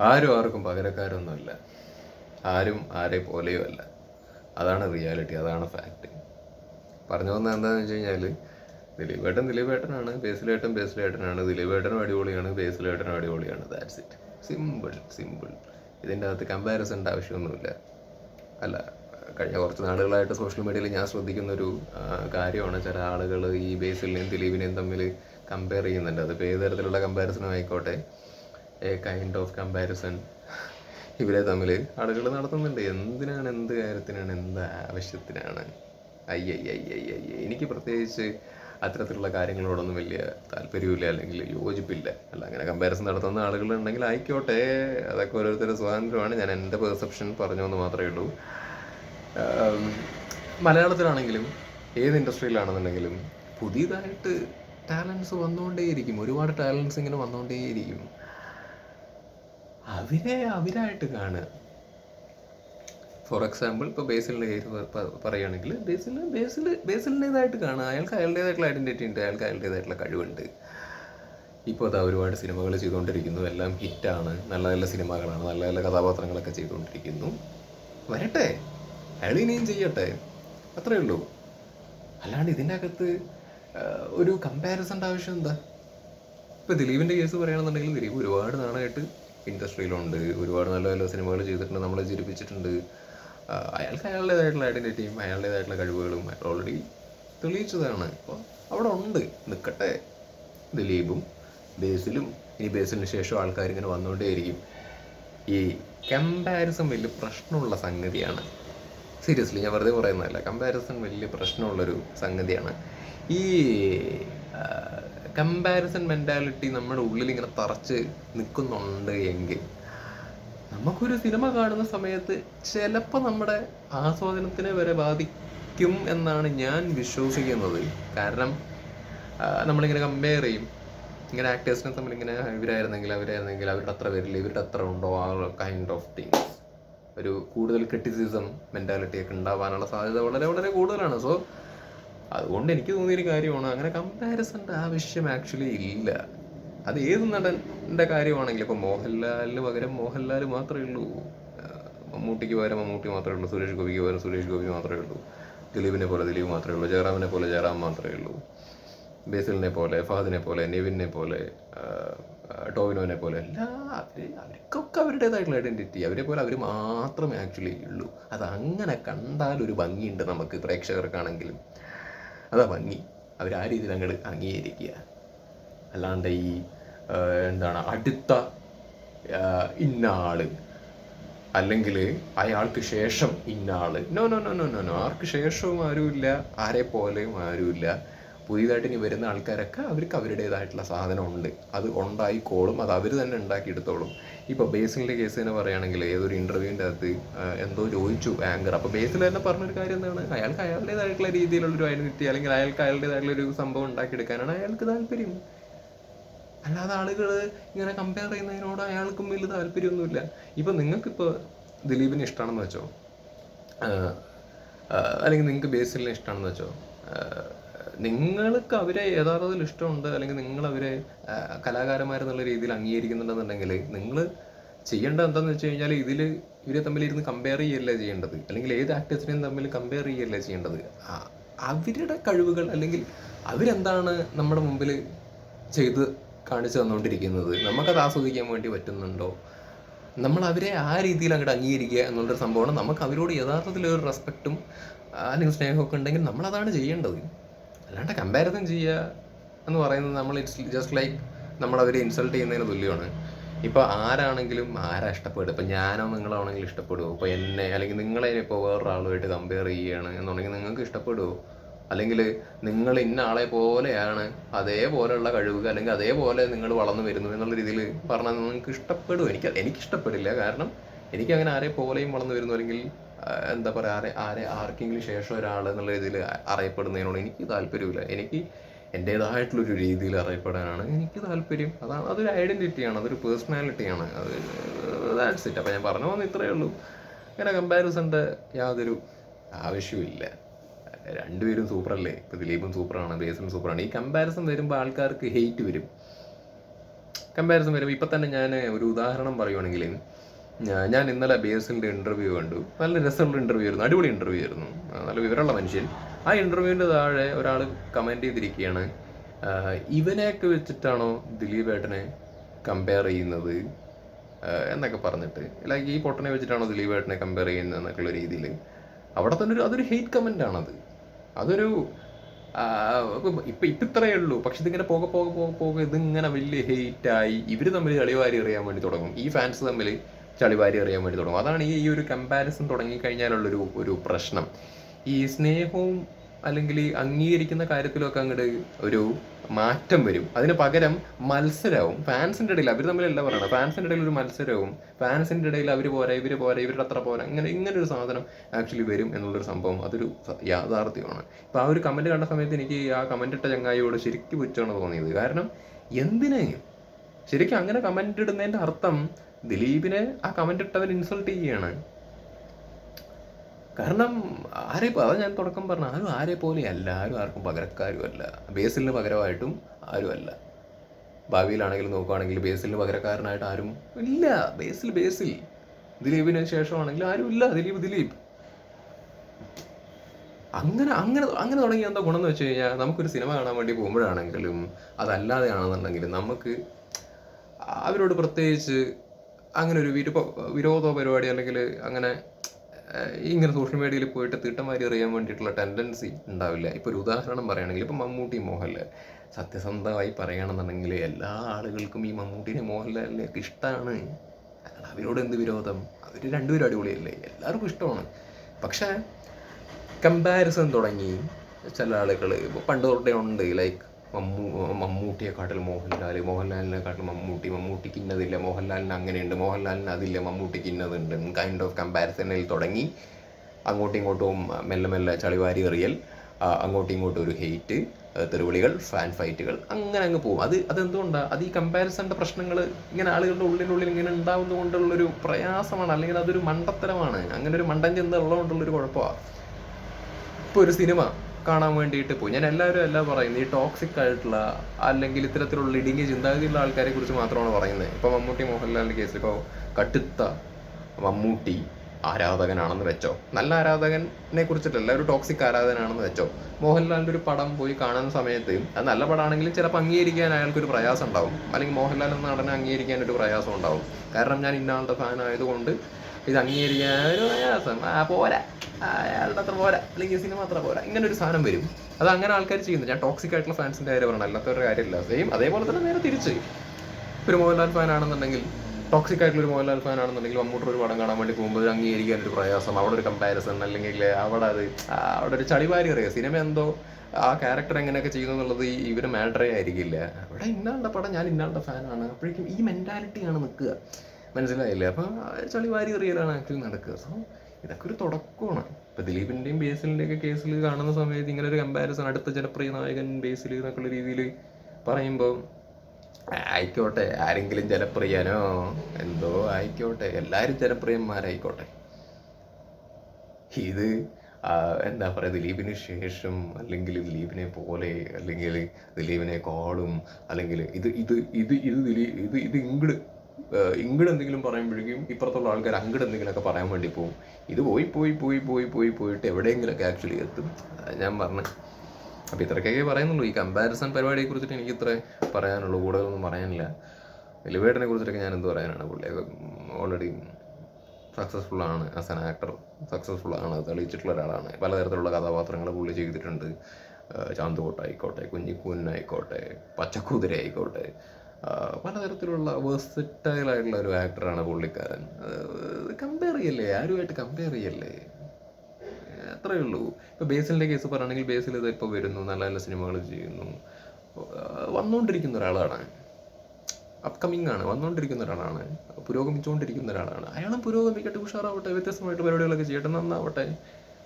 ആരും ആർക്കും പകരക്കാരൊന്നുമില്ല. ആരും ആരെ പോലെയും അല്ല. അതാണ് റിയാലിറ്റി അതാണ് ഫാക്റ്റ് പറഞ്ഞു വന്നത് എന്താണെന്ന് വെച്ച് കഴിഞ്ഞാൽ ദിലീപേട്ടൻ ദിലീപേട്ടനാണ് ബേസിലേട്ടൻ ബേസിലേട്ടനാണ് ദിലീപേട്ടനും അടിപൊളിയാണ് ബേസിലേട്ടനും അടിപൊളിയാണ്. ദാറ്റ്സ് ഇറ്റ് സിമ്പിൾ സിമ്പിൾ ഇതിന്റെ അകത്ത് കമ്പാരിസന്റെ ആവശ്യമൊന്നുമില്ല. അല്ല കഴിഞ്ഞ കുറച്ച് നാളുകളായിട്ട് സോഷ്യൽ മീഡിയയിൽ ഞാൻ ശ്രദ്ധിക്കുന്ന ഒരു കാര്യമാണ് ചില ആളുകൾ ഈ ബേസിലിനെയും ദിലീപിനെയും തമ്മിൽ കമ്പയർ ചെയ്യുന്നുണ്ട്. അതിപ്പോൾ ഏത് തരത്തിലുള്ള കമ്പാരിസനും ആയിക്കോട്ടെ. എ കൈൻഡ് ഓഫ് കമ്പാരിസൺ ഇവരെ തമ്മിൽ ആളുകൾ നടത്തുന്നുണ്ട്. എന്തിനാണ് എന്ത് കാര്യത്തിനാണ് എന്ത് ആവശ്യത്തിനാണ്? അയ്യയ്യയ്യയ്യ എനിക്ക് പ്രത്യേകിച്ച് അത്തരത്തിലുള്ള കാര്യങ്ങളോടൊന്നും വലിയ താല്പര്യമില്ല അല്ലെങ്കിൽ യോജിപ്പില്ല അല്ല അങ്ങനെ കമ്പാരിസൺ നടത്തുന്ന ആളുകളുണ്ടെങ്കിൽ ആയിക്കോട്ടെ അതൊക്കെ ഓരോരുത്തരുടെ സ്വാതന്ത്ര്യമാണ് ഞാൻ എന്റെ പെർസെപ്ഷൻ പറഞ്ഞു എന്ന് മാത്രമേ ഉള്ളൂ മലയാളത്തിലാണെങ്കിലും ഏത് ഇൻഡസ്ട്രിയിലാണെന്നുണ്ടെങ്കിലും പുതിയതായിട്ട് ടാലൻസ് വന്നുകൊണ്ടേയിരിക്കും ഒരുപാട് ടാലൻസ് ഇങ്ങനെ വന്നുകൊണ്ടേയിരിക്കും അവരെ അവരായിട്ട് കാണുക. ഫോർ എക്സാമ്പിൾ ഇപ്പോൾ ബേസിലിന്റെ കേസ് പറയുകയാണെങ്കിൽ ബേസിൽ ബേസിൽ ബേസിലിന്റെതായിട്ട് കാണുക. അയാൾക്ക് അയാളുടേതായിട്ടുള്ള ഐഡന്റിറ്റി ഉണ്ട് അയാൾക്ക് അയാളുടേതായിട്ടുള്ള കഴിവുണ്ട്. ഇപ്പോൾ അതാ ഒരുപാട് സിനിമകൾ ചെയ്തുകൊണ്ടിരിക്കുന്നു. എല്ലാം ഹിറ്റാണ്. നല്ല നല്ല സിനിമകളാണ്. നല്ല നല്ല കഥാപാത്രങ്ങളൊക്കെ ചെയ്തുകൊണ്ടിരിക്കുന്നു. വരട്ടെ. അയാൾ ഇനിയും ചെയ്യട്ടെ. അത്രേ ഉള്ളൂ. അല്ലാണ്ട് ഇതിന്റെ അകത്ത് ഒരു കമ്പാരിസന്റെ ആവശ്യം എന്താ? ഇപ്പോൾ ദിലീപിന്റെ കേസ് പറയുകയാണെന്നുണ്ടെങ്കിൽ ദിലീപ് ഒരുപാട് നാളായിട്ട് ഇൻഡസ്ട്രിയിലുണ്ട്. ഒരുപാട് നല്ല നല്ല സിനിമകൾ ചെയ്തിട്ടുണ്ട് നമ്മളെ ചിരിപ്പിച്ചിട്ടുണ്ട്. അയാൾക്ക് അയാളുടേതായിട്ടുള്ള ഐഡന്റിറ്റിയും അയാളുടേതായിട്ടുള്ള കഴിവുകളും അയാൾ ഓൾറെഡി തെളിയിച്ചതാണ്. അപ്പോൾ അവിടെ ഉണ്ട്. നിൽക്കട്ടെ ദിലീപും ബേസിലും ഈ ബേസിന് ശേഷം ആൾക്കാർ ഇങ്ങനെ വന്നുകൊണ്ടേയിരിക്കും. ഈ കമ്പാരിസൺ വലിയ പ്രശ്നമുള്ള സംഗതിയാണ്. സീരിയസ്ലി ഞാൻ വെറുതെ പറയുന്നതല്ല. കമ്പാരിസൺ വലിയ പ്രശ്നമുള്ളൊരു സംഗതിയാണ്. ഈ കമ്പാരിസൺ മെന്റാലിറ്റി നമ്മുടെ ഉള്ളിൽ ഇങ്ങനെ തറച്ച് നിൽക്കുന്നുണ്ട് എങ്കിൽ നമുക്കൊരു സിനിമ കാണുന്ന സമയത്ത് ചിലപ്പോൾ നമ്മുടെ ആസ്വാദനത്തിനെ വരെ ബാധിക്കും എന്നാണ് ഞാൻ വിശ്വസിക്കുന്നത്. കാരണം നമ്മളിങ്ങനെ കമ്പയർ ചെയ്യും. ഇങ്ങനെ ആക്ടേഴ്സിനെ തമ്മിൽ ഇങ്ങനെ ഇവരായിരുന്നെങ്കിൽ അവരായിരുന്നെങ്കിൽ അവരുടെ അത്ര വരില്ല ഇവരുടെ അത്ര ഉണ്ടോ ആ കൈൻഡ് ഓഫ് തിങ്സ് ഒരു കൂടുതൽ ക്രിറ്റിസിസം മെന്റാലിറ്റി ഒക്കെ ഉണ്ടാവാനുള്ള സാധ്യത വളരെ വളരെ കൂടുതലാണ്. സോ അതുകൊണ്ട് എനിക്ക് തോന്നിയൊരു കാര്യമാണ്. അങ്ങനെ കമ്പാരിസന്റെ ആവശ്യം ആക്ച്വലി ഇല്ല. അത് ഏത് നടന്റെ കാര്യമാണെങ്കിലും ഇപ്പോൾ മോഹൻലാലിന് പകരം മോഹൻലാൽ മാത്രമേ ഉള്ളൂ. മമ്മൂട്ടിക്ക് പകരം മമ്മൂട്ടി മാത്രമേ ഉള്ളൂ. സുരേഷ് ഗോപിക്ക് പകരം സുരേഷ് ഗോപി മാത്രമേ ഉള്ളൂ. ദിലീപിനെ പോലെ ദിലീപ് മാത്രമേ ഉള്ളൂ. ജയറാമിനെ പോലെ ജയറാം മാത്രമേ ഉള്ളൂ. ബേസിലിനെ പോലെ ഫഹദിനെ പോലെ നെവിനെ പോലെ ടോവിനോനെ പോലെ എല്ലാ അവർ അവർക്കൊക്കെ അവരുടേതായിട്ടുള്ള ഐഡന്റിറ്റി അവരെ പോലെ അവർ മാത്രമേ ആക്ച്വലി ഉള്ളൂ. അത് അങ്ങനെ കണ്ടാൽ ഒരു ഭംഗിയുണ്ട് നമുക്ക് പ്രേക്ഷകർക്കാണെങ്കിലും. അതാ ഭംഗി. അവർ ആ രീതിയിൽ അങ്ങോട്ട് അംഗീകരിക്കുക. അല്ലാണ്ട് ഈ എന്താണ് അടുത്ത ഇന്ന ആൾ അല്ലെങ്കിൽ അയാൾക്ക് ശേഷം ഇന്ന ആൾ no no no no no no ആർക്ക് ശേഷവും ആരുമില്ല. ആരെ പോലെയും ആരുമില്ല. പുതിയതായിട്ട് ഇനി വരുന്ന ആൾക്കാരൊക്കെ അവർക്ക് അവരുടേതായിട്ടുള്ള സാധനം ഉണ്ട് അത് ഉണ്ടായിക്കോളും. അത് അവർ തന്നെ ഉണ്ടാക്കിയെടുത്തോളും. ഇപ്പോൾ ബേസിലിന്റെ കേസ് തന്നെ പറയുകയാണെങ്കിൽ ഏതൊരു ഇന്റർവ്യൂവിന്റെ അകത്ത് എന്തോ ചോദിച്ചു ആങ്കർ അപ്പോൾ ബേസിൽ തന്നെ പറഞ്ഞൊരു കാര്യം എന്താണ്? അയാൾക്ക് അയാളുടേതായിട്ടുള്ള രീതിയിലുള്ളൊരു ഐഡന്റിറ്റി അല്ലെങ്കിൽ അയാൾക്ക് അയാളുടേതായിട്ടുള്ള ഒരു സംഭവം ഉണ്ടാക്കിയെടുക്കാനാണ് അയാൾക്ക് താല്പര്യം. അല്ലാതെ ആളുകൾ ഇങ്ങനെ കമ്പയർ ചെയ്യുന്നതിനോട് അയാൾക്കും വലിയ താല്പര്യമൊന്നുമില്ല. ഇപ്പം നിങ്ങൾക്കിപ്പോൾ ദിലീപിനെ ഇഷ്ടമാണെന്ന് വെച്ചോ അല്ലെങ്കിൽ നിങ്ങൾക്ക് ബേസിലിനെ ഇഷ്ടമാണെന്ന് വെച്ചോ നിങ്ങൾക്ക് അവരെ യഥാർത്ഥത്തിൽ ഇഷ്ടമുണ്ട് അല്ലെങ്കിൽ നിങ്ങൾ അവരെ കലാകാരന്മാരെന്നുള്ള രീതിയിൽ അംഗീകരിക്കുന്നുണ്ടെന്നുണ്ടെങ്കിൽ നിങ്ങൾ ചെയ്യേണ്ടത് എന്താണെന്ന് വെച്ച് കഴിഞ്ഞാൽ ഇതിൽ ഇവരെ തമ്മിൽ ഇരുന്ന് കമ്പയർ ചെയ്യല്ലേ ചെയ്യേണ്ടത്? അല്ലെങ്കിൽ ഏത് ആക്ടേഴ്സിനെയും തമ്മിൽ കമ്പയർ ചെയ്യല്ലേ ചെയ്യേണ്ടത്? അവരുടെ കഴിവുകൾ അല്ലെങ്കിൽ അവരെന്താണ് നമ്മുടെ മുമ്പിൽ ചെയ്ത് കാണിച്ചു തന്നുകൊണ്ടിരിക്കുന്നത് നമുക്കത് ആസ്വദിക്കാൻ വേണ്ടി പറ്റുന്നുണ്ടോ? നമ്മൾ അവരെ ആ രീതിയിൽ അങ്ങോട്ട് അംഗീകരിക്കുക എന്നുള്ളൊരു സംഭവമാണ്. നമുക്ക് അവരോട് യഥാർത്ഥത്തിൽ ഒരു റെസ്പെക്റ്റും അല്ലെങ്കിൽ സ്നേഹമൊക്കെ ഉണ്ടെങ്കിൽ നമ്മളതാണ് ചെയ്യേണ്ടത്. അല്ലാണ്ട് കമ്പാരിസൺ ചെയ്യുക എന്ന് പറയുന്നത് നമ്മൾ ഇറ്റ്സ് ജസ്റ്റ് ലൈക്ക് നമ്മൾ അവരെ ഇൻസൾട്ട് ചെയ്യുന്നതിന് തുല്യമാണ്. ഇപ്പോൾ ആരാണെങ്കിലും ആരാ ഇഷ്ടപ്പെടുക? ഇപ്പൊ ഞാനോ നിങ്ങളാണെങ്കിലും ഇഷ്ടപ്പെടുമോ ഇപ്പോൾ എന്നെ അല്ലെങ്കിൽ നിങ്ങളെ ഇപ്പോൾ വേറൊരാളുമായിട്ട് കമ്പയർ ചെയ്യുകയാണ് എന്നുണ്ടെങ്കിൽ നിങ്ങൾക്ക് ഇഷ്ടപ്പെടുമോ അല്ലെങ്കിൽ നിങ്ങൾ ഇന്ന ആളെ പോലെയാണ് അതേപോലെയുള്ള കഴിവ് അല്ലെങ്കിൽ അതേപോലെ നിങ്ങൾ വളർന്നു വരുന്നു എന്നുള്ള രീതിയിൽ പറഞ്ഞാൽ നിങ്ങൾക്ക് ഇഷ്ടപ്പെടും എനിക്ക് എനിക്ക് ഇഷ്ടപ്പെടില്ല കാരണം എനിക്ക് അങ്ങനെ ആരെ പോലെയും വളർന്നു വരുന്നു അല്ലെങ്കിൽ എന്താ പറയുക ആരെ ആരെ ആർക്കെങ്കിലും ശേഷം ഒരാൾ എന്നുള്ള രീതിയിൽ അറിയപ്പെടുന്നതിനോട് എനിക്ക് താല്പര്യമില്ല. എനിക്ക് എന്റേതായിട്ടുള്ളൊരു രീതിയിൽ അറിയപ്പെടാനാണ് എനിക്ക് താല്പര്യം. അതാണ് അതൊരു ഐഡന്റിറ്റിയാണ് അതൊരു പേഴ്സണാലിറ്റിയാണ് അത് ദാറ്റ്സ് ഇറ്റ് അപ്പോൾ ഞാൻ പറഞ്ഞു വന്ന് ഇത്രയേ ഉള്ളൂ. അങ്ങനെ കമ്പാരിസണിന്റെ യാതൊരു ആവശ്യമില്ല രണ്ടുപേരും സൂപ്പറല്ലേ? ഇപ്പോൾ ദിലീപും സൂപ്പറാണ് ബേസിലും സൂപ്പറാണ്. ഈ കമ്പാരിസൺ വരുമ്പോൾ ആൾക്കാർക്ക് ഹെയ്റ്റ് വരും. കമ്പാരിസൺ വരുമ്പോൾ ഇപ്പം തന്നെ ഞാൻ ഒരു ഉദാഹരണം പറയുവാണെങ്കിൽ ഞാൻ ഇന്നലെ ബി എസ് എല്ലിന്റെ ഇന്റർവ്യൂ കണ്ടു. നല്ല രസമുള്ള ഇന്റർവ്യൂ ആയിരുന്നു. അടിപൊളി ഇന്റർവ്യൂ ആയിരുന്നു. നല്ല വിവരമുള്ള മനുഷ്യൻ. ആ ഇന്റർവ്യൂവിന്റെ താഴെ ഒരാൾ കമന്റ് ചെയ്തിരിക്കുകയാണ്. ഇവനെയൊക്കെ വെച്ചിട്ടാണോ ദിലീപ് ഏട്ടനെ കമ്പയർ ചെയ്യുന്നത്? എന്നൊക്കെ പറഞ്ഞിട്ട്. ലൈക്ക് ഈ പൊട്ടനെ വെച്ചിട്ടാണോ ദിലീപ് ഏട്ടനെ കമ്പയർ ചെയ്യുന്നത് എന്നൊക്കെയുള്ള രീതിയിൽ അവിടെ തന്നെ ഒരു അതൊരു ഹെയ്റ്റ് കമന്റ് ആണത്. അതൊരു ഇപ്പൊ ഇപ്പൊ ഇത്രയേ ഉള്ളൂ. പക്ഷെ ഇതിങ്ങനെ പോകെ പോകെ പോകെ പോകെ ഇതിങ്ങനെ വലിയ ഹെയ്റ്റായി ഇവർ തമ്മിൽ കളിവാരി അറിയാൻ വേണ്ടി തുടങ്ങും. ഈ ഫാൻസ് തമ്മിൽ ചളിവാരി എറിയാൻ വേണ്ടി തുടങ്ങും. അതാണ് ഈ ഒരു കമ്പാരിസൺ തുടങ്ങിക്കഴിഞ്ഞാലുള്ളൊരു ഒരു പ്രശ്നം. ഈ സ്നേഹവും അല്ലെങ്കിൽ അംഗീകരിക്കുന്ന കാര്യത്തിലൊക്കെ അങ്ങോട്ട് ഒരു മാറ്റം വരും. അതിന് പകരം മത്സരവും ഫാൻസിന്റെ ഇടയിൽ അവർ തമ്മിലല്ല പറയണം ഫാൻസിന്റെ ഇടയിൽ ഒരു മത്സരവും ഫാൻസിന്റെ ഇടയിൽ അവർ പോരാ ഇവർ പോരാ ഇവരുടെ അത്ര പോരാ അങ്ങനെ ഇങ്ങനെ ഒരു സാധനം ആക്ച്വലി വരും എന്നുള്ളൊരു സംഭവം അതൊരു യാഥാർത്ഥ്യമാണ്. ഇപ്പോൾ ആ ഒരു കമന്റ് കണ്ട സമയത്ത് എനിക്ക് ആ കമന്റ് ഇട്ട ചങ്ങായിയോട് ശരിക്കും പുച്ഛമാണ് തോന്നിയത്. കാരണം എന്തിനെ ശരിക്കും അങ്ങനെ കമന്റ് ഇടുന്നതിന്റെ അർത്ഥം ദിലീപിനെ ആ കമന്റ് ഇട്ടവൻ ഇൻസൾട്ട് ചെയ്യുകയാണ്. കാരണം ആരെ അത് ഞാൻ തുടക്കം പറഞ്ഞ ആരും ആരെ പോലെയല്ല ആരും ആർക്കും പകരക്കാരും അല്ല. ബേസിലിന് പകരമായിട്ടും ആരും അല്ല. ഭാവിയിലാണെങ്കിലും നോക്കുകയാണെങ്കിൽ ബേസിലിന് പകരക്കാരനായിട്ട് ആരും ഇല്ല. ബേസിൽ ബേസിൽ. ദിലീപിന് ശേഷമാണെങ്കിൽ ആരും ഇല്ല. ദിലീപ് ദിലീപ്. അങ്ങനെ അങ്ങനെ അങ്ങനെ തുടങ്ങി എന്താ ഗുണം എന്ന് വെച്ച് കഴിഞ്ഞാൽ നമുക്കൊരു സിനിമ കാണാൻ വേണ്ടി പോകുമ്പോഴാണെങ്കിലും അതല്ലാതെയാണെന്നുണ്ടെങ്കിലും നമുക്ക് അവരോട് പ്രത്യേകിച്ച് അങ്ങനെ ഒരു വിരുപ വിരോധ പരിപാടി അല്ലെങ്കിൽ അങ്ങനെ ഇങ്ങനെ സോഷ്യൽ മീഡിയയിൽ പോയിട്ട് തീട്ടമാരി അറിയാൻ വേണ്ടിയിട്ടുള്ള ടെൻഡൻസി ഉണ്ടാവില്ല. ഇപ്പോൾ ഒരു ഉദാഹരണം പറയുകയാണെങ്കിൽ ഇപ്പം മമ്മൂട്ടി മോഹൻലാൽ. സത്യസന്ധമായി പറയുകയാണെന്നുണ്ടെങ്കിൽ എല്ലാ ആളുകൾക്കും ഈ മമ്മൂട്ടിനെ മോഹൻലാലിനെയൊക്കെ ഇഷ്ടമാണ് അവരോട് എന്ത് വിരോധം? അവർ രണ്ടുപേരും അടിപൊളിയല്ലേ? എല്ലാവർക്കും ഇഷ്ടമാണ്. പക്ഷേ കമ്പാരിസൺ തുടങ്ങി. ചില ആളുകൾ പണ്ട് തൊട്ടേ ഉണ്ട്. ലൈക്ക് മമ്മൂ മമ്മൂട്ടിയെക്കാട്ടിൽ മോഹൻലാൽ മോഹൻലാലിനെക്കാട്ടിൽ മമ്മൂട്ടി മമ്മൂട്ടിക്ക് ഇന്നതില്ല മോഹൻലാലിന് അങ്ങനെയുണ്ട് മോഹൻലാലിന് അതില്ല മമ്മൂട്ടിക്ക് ഇന്നതുണ്ട് കൈൻഡ് ഓഫ് കമ്പാരിസണിൽ തുടങ്ങി. അങ്ങോട്ടും ഇങ്ങോട്ടും മെല്ലെ മെല്ലെ ചളിവാരി എറിയൽ അങ്ങോട്ടും ഇങ്ങോട്ടും ഒരു ഹെയ്റ്റ് തെരുവിളികൾ ഫാൻ ഫൈറ്റുകൾ അങ്ങനെ അങ്ങ് പോകും. അത് അതെന്തുകൊണ്ടാണ് അത് ഈ കമ്പാരിസണിന്റെ പ്രശ്നങ്ങൾ ഇങ്ങനെ ആളുകളുടെ ഉള്ളിനുള്ളിൽ ഇങ്ങനെ ഉണ്ടാവുന്നത് കൊണ്ടുള്ളൊരു പ്രയാസമാണ് അല്ലെങ്കിൽ അതൊരു മണ്ടത്തരമാണ്. അങ്ങനെ ഒരു മണ്ടൻ ചിന്ത ഉള്ളതുകൊണ്ടുള്ളൊരു കുഴപ്പമാണ് ഇപ്പോൾ ഒരു സിനിമ കാണാൻ വേണ്ടിയിട്ട് പോയി. ഞാൻ എല്ലാവരും അല്ല പറയുന്നത് ഈ ടോക്സിക് ആയിട്ടുള്ള അല്ലെങ്കിൽ ഇത്തരത്തിലുള്ള ഇടുങ്ങിയ ചിന്താഗതിയുള്ള ആൾക്കാരെ കുറിച്ച് മാത്രമാണ് പറയുന്നത്. ഇപ്പോൾ മമ്മൂട്ടി മോഹൻലാലിന്റെ കേസ് ഇപ്പോൾ കടുത്ത മമ്മൂട്ടി ആരാധകനാണെന്ന് വെച്ചോ. നല്ല ആരാധകനെ കുറിച്ചിട്ടല്ല ഒരു ടോക്സിക് ആരാധകനാണെന്ന് വെച്ചോ. മോഹൻലാലിന്റെ ഒരു പടം പോയി കാണുന്ന സമയത്ത് അത് നല്ല പടമാണെങ്കിലും ചിലപ്പോൾ അംഗീകരിക്കാൻ അയാൾക്കൊരു പ്രയാസം ഉണ്ടാവും. അല്ലെങ്കിൽ മോഹൻലാൽ എന്ന നടനെ അംഗീകരിക്കാൻ ഒരു പ്രയാസം ഉണ്ടാവും. കാരണം ഞാൻ ഇന്നാളുടെ ഫാൻ ആയതുകൊണ്ട് ഇത് അംഗീകരിക്കാൻ ഒരു പ്രയാസം. ആ പോരാ. അയാളുടെ അത്ര പോരാ. അല്ലെങ്കിൽ സിനിമ അത്ര പോരാ. ഇങ്ങനെ ഒരു സാധനം വരും. അത് അങ്ങനെ ആൾക്കാർ ചെയ്യുന്നു ഞാൻ ടോക്സിക് ആയിട്ടുള്ള ഫാൻസിന്റെ കാര്യം പറഞ്ഞു അല്ലാത്തൊരു കാര്യമില്ല. സെയിം അതേപോലെ തന്നെ നേരെ തിരിച്ച്. ഒരു മോഹൻലാൽ ഫാൻ ആണെന്നുണ്ടെങ്കിൽ ടോക്സിക് ആയിട്ടുള്ള ഒരു മോഹൻലാൽ ഫാൻ ആണെന്നുണ്ടെങ്കിൽ മമ്മൂട്ടർ ഒരു പടം കാണാൻ വേണ്ടി പോകുമ്പോൾ അംഗീകരിക്കാൻ ഒരു പ്രയാസം. അവിടെ ഒരു കമ്പാരിസൺ അല്ലെങ്കിൽ അവിടെ അത് അവിടെ ഒരു ചളിവാരി അറിയാം? സിനിമ എന്തോ ആ ക്യാരക്ടർ എങ്ങനെയൊക്കെ ചെയ്യുന്നു എന്നുള്ളത് ഇവർ മാറ്ററേ ആയിരിക്കില്ല. അവിടെ ഇന്നാളുടെ പടം ഞാൻ ഇന്നാളുടെ ഫാനാണ് അപ്പോഴേക്കും ഈ മെന്റാലിറ്റിയാണ് നിൽക്കുക. മനസ്സിലായില്ലേ? അപ്പം ചളിവാരി എറിയലാണ് ആക്ച്വലി നടക്കുക. സോ ഇതൊക്കെ ഒരു തുടക്കമാണ്. ഇപ്പൊ ദിലീപിന്റെയും ബേസിലിന്റെയും ഒക്കെ കേസിൽ കാണുന്ന സമയത്ത് ഇങ്ങനെ ഒരു കമ്പാരിസൺ അടുത്ത ജനപ്രിയ നായകൻ ബേസിൽ എന്നൊക്കെയുള്ള രീതിയിൽ പറയുമ്പോൾ ആയിക്കോട്ടെ ആരെങ്കിലും ജനപ്രിയനോ എന്തോ ആയിക്കോട്ടെ എല്ലാവരും ജനപ്രിയന്മാരായിക്കോട്ടെ. ഇത് എന്താ പറയുക ദിലീപിന് ശേഷം അല്ലെങ്കിൽ ദിലീപിനെ പോലെ അല്ലെങ്കിൽ ദിലീപിനെ കോളും അല്ലെങ്കിൽ ഇത് ഇത് ഇത് ഇത് ദിലീപ് ഇത് ഇത് ഇങ്ങട് ഏഹ് ഇങ്ങട് എന്തെങ്കിലും പറയുമ്പോഴേക്കും ഇപ്പുറത്തുള്ള ആൾക്കാർ അങ്ങോട്ട് എന്തെങ്കിലുമൊക്കെ പറയാൻ വേണ്ടി പോകും ഇത് പോയി പോയി പോയി പോയി പോയി പോയിട്ട് എവിടെയെങ്കിലുമൊക്കെ ആക്ച്വലി എത്തും. ഞാൻ പറഞ്ഞു. അപ്പോൾ ഇത്രക്കൊക്കെ പറയുന്നുള്ളൂ. ഈ കമ്പാരിസൺ പരിപാടിയെ കുറിച്ചിട്ട് എനിക്ക് ഇത്ര പറയാനുള്ളൂ. കൂടുതലൊന്നും പറയാനില്ല. എലിവേറ്ററിനെ കുറിച്ചിട്ടൊക്കെ ഞാൻ എന്ത് പറയാനാണ്? പുള്ളി ഓൾറെഡി സക്സസ്ഫുൾ ആണ് ആസ് ആൻ ആക്ടർ സക്സസ്ഫുൾ ആണ്. തെളിയിച്ചിട്ടുള്ള ഒരാളാണ്. പലതരത്തിലുള്ള കഥാപാത്രങ്ങൾ പുള്ളി ചെയ്തിട്ടുണ്ട്. ആഹ് ചാന്തുകോട്ട ആയിക്കോട്ടെ കുഞ്ഞിക്കൂനായിക്കോട്ടെ പച്ചക്കുതിര ആയിക്കോട്ടെ പലതരത്തിലുള്ള വേഴ്സറ്റൈൽ ആയിട്ടുള്ള ഒരു ആക്ടറാണ് പുള്ളിക്കാരൻ. കമ്പയർ ചെയ്യല്ലേ? ആരുമായിട്ട് കമ്പയർ ചെയ്യല്ലേ? അത്രയേ ഉള്ളൂ. ഇപ്പോൾ ബേസിലിന്റെ കേസ് പറയുകയാണെങ്കിൽ ബേസിൽ ഇത് ഇപ്പോൾ വരുന്നു നല്ല നല്ല സിനിമകൾ ചെയ്യുന്നു. വന്നുകൊണ്ടിരിക്കുന്ന ഒരാളാണ്. അപ്കമിങ് ആണ് വന്നുകൊണ്ടിരിക്കുന്ന ഒരാളാണ്. പുരോഗമിച്ചുകൊണ്ടിരിക്കുന്ന ഒരാളാണ്. അയാളും പുരോഗമിക്കട്ടെ ഉഷാറാവട്ടെ വ്യത്യസ്തമായിട്ട് പരിപാടികളൊക്കെ ചെയ്യട്ടെ നന്നാവട്ടെ.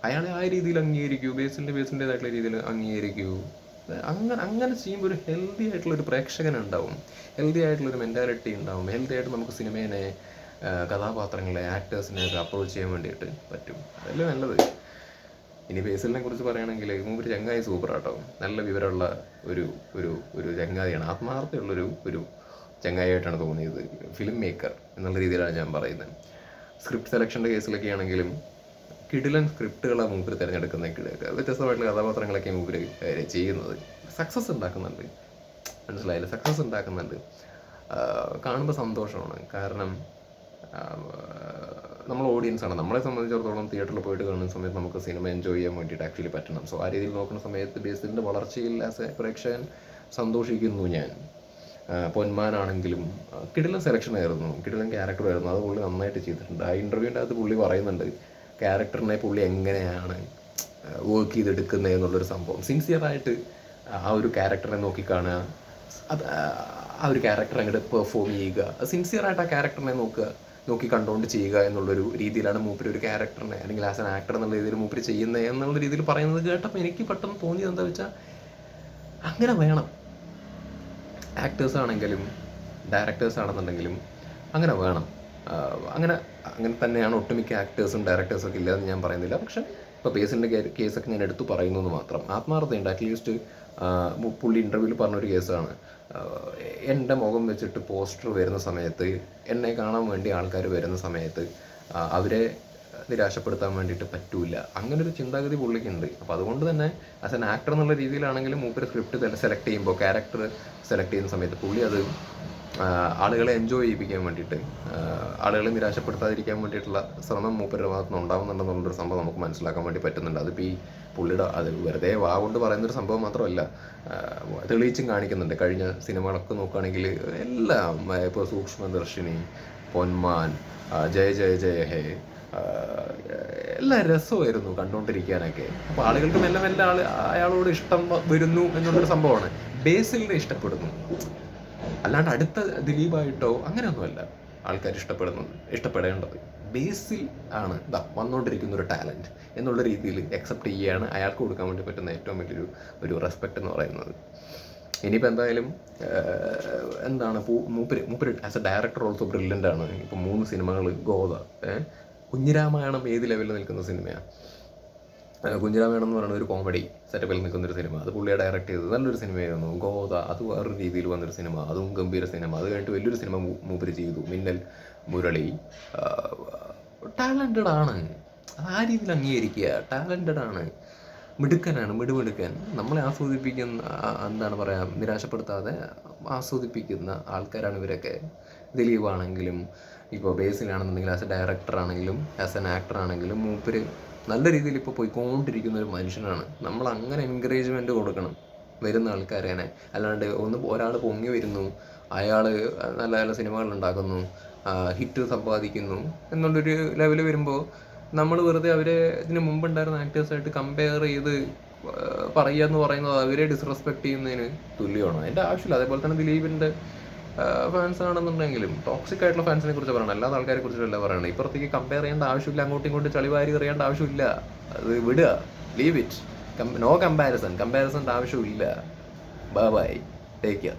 അയാളെ ആ രീതിയിൽ അംഗീകരിക്കൂ ബേസിന്റെ ബേസിന്റെതായിട്ടുള്ള രീതിയിൽ അംഗീകരിക്കൂ. അങ്ങനെ അങ്ങനെ ചെയ്യുമ്പോൾ ഒരു ഹെൽത്തി ആയിട്ടുള്ള ഒരു പ്രേക്ഷകൻ ഉണ്ടാവും. ഹെൽത്തി ആയിട്ടുള്ള ഒരു മെന്റാലിറ്റി ഉണ്ടാവും. ഹെൽത്തി ആയിട്ട് നമുക്ക് സിനിമേനെ കഥാപാത്രങ്ങളെ ആക്ടേഴ്സിനെ ഒക്കെ അപ്രോച്ച് ചെയ്യാൻ വേണ്ടിയിട്ട് പറ്റും. അതല്ലേ നല്ലത്. ഇനി ബേസിലിനെ കുറിച്ച് പറയുകയാണെങ്കിൽ മൂപ്പര് ചങ്ങായി സൂപ്പർ ആട്ടോ. നല്ല വിവരമുള്ള ഒരു ഒരു ഒരു ചങ്ങാതിയാണ്. ആത്മാർത്ഥമുള്ളൊരു ഒരു ചങ്ങായിട്ടാണ് തോന്നിയത്. ഫിലിം മേക്കർ എന്നുള്ള രീതിയിലാണ് ഞാൻ പറയുന്നത്. സ്ക്രിപ്റ്റ് സെലക്ഷന്റെ കേസിലൊക്കെ ആണെങ്കിലും കിടിലൻ സ്ക്രിപ്റ്റുകളാണ് മൂപ്പര് തിരഞ്ഞെടുക്കുന്ന വ്യത്യസ്തമായിട്ടുള്ള കഥാപാത്രങ്ങളൊക്കെ മൂപ്പര് ചെയ്യുന്നത്. സക്സസ് ഉണ്ടാക്കുന്നുണ്ട്. മനസ്സിലായില്ല? സക്സസ് ഉണ്ടാക്കുന്നുണ്ട്. കാണുമ്പോൾ സന്തോഷമാണ്. കാരണം നമ്മൾ ഓഡിയൻസ് ആണ്. നമ്മളെ സംബന്ധിച്ചിടത്തോളം തിയേറ്ററിൽ പോയിട്ട് കാണുന്ന സമയത്ത് നമുക്ക് സിനിമ എൻജോയ് ചെയ്യാൻ വേണ്ടിയിട്ട് ആക്ച്വലി പറ്റണം. സോ ആ രീതിയിൽ നോക്കുന്ന സമയത്ത് ബേസിലിന്റെ വളർച്ചയിൽ ആസ് എ പ്രേക്ഷകൻ സന്തോഷിക്കുന്നു ഞാൻ. പൊന്മാനാണെങ്കിലും കിടിലൻ സെലക്ഷൻ ആയിരുന്നു. കിടിലൻ ക്യാരക്ടർ ആയിരുന്നു. അത് പുള്ളി നന്നായിട്ട് ചെയ്തിട്ടുണ്ട്. ആ ഇന്റർവ്യൂവിന്റെ അകത്ത് പുള്ളി പറയുന്നുണ്ട് ക്യാരക്ടറിനെ പുള്ളി എങ്ങനെയാണ് വർക്ക് ചെയ്തെടുക്കുന്നത് എന്നുള്ളൊരു സംഭവം. സിൻസിയറായിട്ട് ആ ഒരു ക്യാരക്ടറിനെ നോക്കിക്കാണുക അത് ആ ഒരു ക്യാരക്ടർ അങ്ങോട്ട് പെർഫോം ചെയ്യുക. സിൻസിയറായിട്ട് ആ ക്യാരക്ടറിനെ നോക്കുക നോക്കി കണ്ടുകൊണ്ട് ചെയ്യുക എന്നുള്ളൊരു രീതിയിലാണ് മൂപ്പര് ഒരു ക്യാരക്ടറിനെ അല്ലെങ്കിൽ ആസ് ആൻ ആക്ടർ എന്നുള്ള രീതിയിൽ മൂപ്പര് ചെയ്യുന്നത് എന്നുള്ള രീതിയിൽ പറയുന്നത് കേട്ടപ്പോൾ എനിക്ക് പെട്ടെന്ന് തോന്നിയത് എന്താ വെച്ചാൽ അങ്ങനെ വേണം. ആക്ടേഴ്സ് ആണെങ്കിലും ഡയറക്ടേഴ്സ് ആണെന്നുണ്ടെങ്കിലും അങ്ങനെ വേണം. അങ്ങനെ അങ്ങനെ തന്നെയാണ് ഒട്ടുമിക്ക ആക്ടേഴ്സും ഡയറക്ടേഴ്സും ഒക്കെ ഇല്ലയെന്ന് ഞാൻ പറയുന്നില്ല. പക്ഷെ ഇപ്പോൾ പേസിന്റെ കേസൊക്കെ ഞാൻ എടുത്തു പറയുന്നു എന്ന് മാത്രം. ആത്മാർത്ഥതയുണ്ട്. അറ്റ്ലീസ്റ്റ് പുള്ളി ഇന്റർവ്യൂവിൽ പറഞ്ഞൊരു കേസാണ് എന്റെ മുഖം വെച്ചിട്ട് പോസ്റ്റർ വരുന്ന സമയത്ത് എന്നെ കാണാൻ വേണ്ടി ആൾക്കാർ വരുന്ന സമയത്ത് അവരെ നിരാശപ്പെടുത്താൻ വേണ്ടിയിട്ട് പറ്റൂല. അങ്ങനെ ഒരു ചിന്താഗതി പുള്ളിക്കുണ്ട്. അപ്പോൾ അതുകൊണ്ട് തന്നെ ആസ് എൻ ആക്ടർ എന്നുള്ള രീതിയിലാണെങ്കിലും മൂപ്പര് സ്ക്രിപ്റ്റ് സെലക്ട് ചെയ്യുമ്പോൾ ക്യാരക്ടർ സെലക്ട് ചെയ്യുന്ന സമയത്ത് പുള്ളി അത് ആളുകളെ എൻജോയ് ചെയ്യിപ്പിക്കാൻ വേണ്ടിയിട്ട് ആളുകളെ നിരാശപ്പെടുത്താതിരിക്കാൻ വേണ്ടിയിട്ടുള്ള ശ്രമം മൂപ്പരുടെ ഭാഗത്ത് നിന്ന് സംഭവം നമുക്ക് മനസ്സിലാക്കാൻ വേണ്ടി പറ്റുന്നുണ്ട്. അതിപ്പോൾ ഈ പുള്ളിയുടെ അത് വെറുതെ വാ കൊണ്ട് പറയുന്നൊരു സംഭവം മാത്രമല്ല തെളിയിച്ചും കാണിക്കുന്നുണ്ട്. കഴിഞ്ഞ സിനിമകളൊക്കെ നോക്കുകയാണെങ്കിൽ എല്ലാം ഇപ്പോൾ സൂക്ഷ്മദർശിനി പൊന്മാൻ ജയ ജയ ജയ ഹേ എല്ലാ രസമായിരുന്നു കണ്ടുകൊണ്ടിരിക്കാനൊക്കെ. അപ്പോൾ ആളുകൾക്ക് മെല്ലെ മെല്ലെ ആൾ അയാളോട് ഇഷ്ടം വരുന്നു എന്നുള്ളൊരു സംഭവമാണ്. ബേസിലിനെ ഇഷ്ടപ്പെടുന്നു. അല്ലാണ്ട് അടുത്ത ദിലീപായിട്ടോ അങ്ങനെയൊന്നുമല്ല ആൾക്കാർ ഇഷ്ടപ്പെടുന്നു ഇഷ്ടപ്പെടേണ്ടത്. ബേസിൽ ആണ് ഇതാ വന്നുകൊണ്ടിരിക്കുന്ന ഒരു ടാലന്റ് എന്നുള്ള രീതിയിൽ അക്സെപ്റ്റ് ചെയ്യുകയാണ് അയാൾക്ക് കൊടുക്കാൻ വേണ്ടി പറ്റുന്ന ഏറ്റവും വലിയൊരു ഒരു റെസ്പെക്റ്റ് എന്ന് പറയുന്നത്. ഇനിയിപ്പോൾ എന്തായാലും എന്താണ് മൂപ്പര് മൂപ്പര് as a director also brilliant ആണ്. ഇപ്പം മൂന്ന് സിനിമകൾ ഗോദ കുഞ്ഞിരാമായണം ഏത് ലെവലിൽ നിൽക്കുന്ന സിനിമയാണ് കുഞ്ഞിരാമായണം എന്ന് പറയുന്ന ഒരു കോമഡി സെറ്റപ്പിൽ നിൽക്കുന്ന ഒരു സിനിമ അത് പുള്ളിയെ ഡയറക്റ്റ് ചെയ്തത്. നല്ലൊരു സിനിമയായിരുന്നു ഗോദ അത് വേറൊരു രീതിയിൽ വന്നൊരു സിനിമ അതും ഗംഭീര സിനിമ അത് കഴിഞ്ഞിട്ട് വലിയൊരു സിനിമ മൂപ്പർ ചെയ്തു. മിന്നൽ മുരളി. ടാലന്റഡ് ആണ്. ആ രീതിയിൽ അംഗീകരിക്കുക. ടാലന്റഡ് ആണ്. മിടുക്കനാണ്. മിടുമിടുക്കൻ. നമ്മളെ ആസ്വദിപ്പിക്കുന്ന എന്താണ് പറയുക നിരാശപ്പെടുത്താതെ ആസ്വദിപ്പിക്കുന്ന ആൾക്കാരാണ് ഇവരൊക്കെ. ദിലീപ് ആണെങ്കിലും ഇപ്പോൾ ബേസിലാണെന്നുണ്ടെങ്കിൽ ആസ് എ ഡയറക്ടർ ആണെങ്കിലും ആസ് എൻ ആക്ടർ ആണെങ്കിലും മൂപ്പര് നല്ല രീതിയിൽ ഇപ്പോൾ പോയിക്കൊണ്ടിരിക്കുന്ന ഒരു മനുഷ്യനാണ്. നമ്മൾ അങ്ങനെ എൻകറേജ്മെന്റ് കൊടുക്കണം വരുന്ന ആൾക്കാരെ അല്ലാണ്ട് ഒന്ന് ഒരാൾ പൊങ്ങി വരുന്നു അയാൾ നല്ല നല്ല സിനിമകൾ ഉണ്ടാക്കുന്നു ഹിറ്റ് സമ്പാദിക്കുന്നു എന്നുള്ളൊരു ലെവൽ വരുമ്പോൾ നമ്മൾ വെറുതെ അവരെ ഇതിന് മുമ്പുണ്ടായിരുന്ന ആക്ടേഴ്സായിട്ട് കമ്പയർ ചെയ്ത് പറയുക എന്ന് പറയുന്നത് അവരെ ഡിസ്റെസ്പെക്ട് ചെയ്യുന്നതിന് തുല്യമാണ്. അതിന്റെ ആവശ്യമില്ല. അതേപോലെ തന്നെ ദിലീപിന്റെ ഫാൻസ് ആണെന്നുണ്ടെങ്കിലും ടോക്സിക് ആയിട്ടുള്ള ഫാൻസിനെ കുറിച്ച് പറയണം. അല്ലാതെ ആൾക്കാരെ കുറിച്ചല്ല പറയണം. ഇപ്പുറത്തേക്ക് കമ്പയർ ചെയ്യേണ്ട ആവശ്യമില്ല. അങ്ങോട്ടും ഇങ്ങോട്ടും ചളിവാരി എറിയേണ്ട ആവശ്യമില്ല. അത് വിടുക. Leave it no comparison comparison ആവശ്യമില്ല. Bye bye take care